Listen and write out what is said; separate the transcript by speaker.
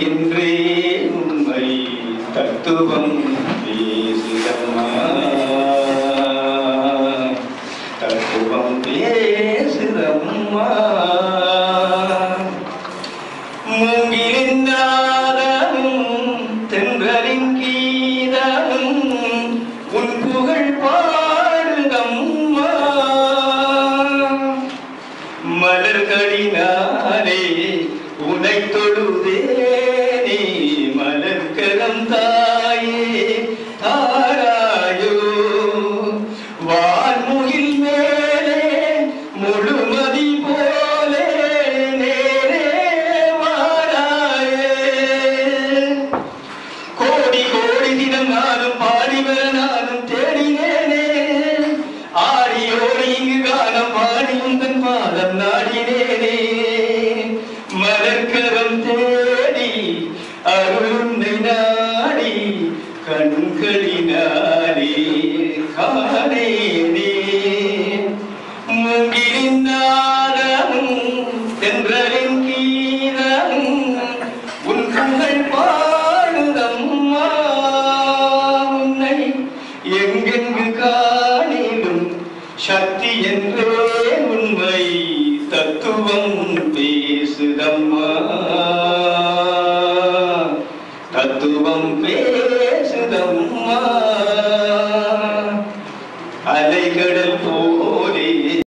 Speaker 1: என்றே உண்மை தத்துவம் பேசுதம்மா. தத்துவம் பேசுதம்மா. மூங்கிலின் நாதமும் உன் புகழ் பாடுதம்மா. மலர்களினாலே உனை தொழுதே நீ மலர்கரம் தாயே தாராயோ. வான்முகில் மேலே முழுமதி போலே நேரே வாராயே. கோடி கோடி தினம் நானும் பாடி வர அருளை நாடி கண்களினாலே காணேனே மூங்கிலின் நாதமும் தென்றலின் கீதமும் உன் புகழ் பாடுதம்மா. உன்னை எங்கெங்கு காணிலும் சக்தி என்றே உண்மை தத்துவம் பேசுதம்மா. தத்துவம் பேசுதம்மா அலைகடல் போ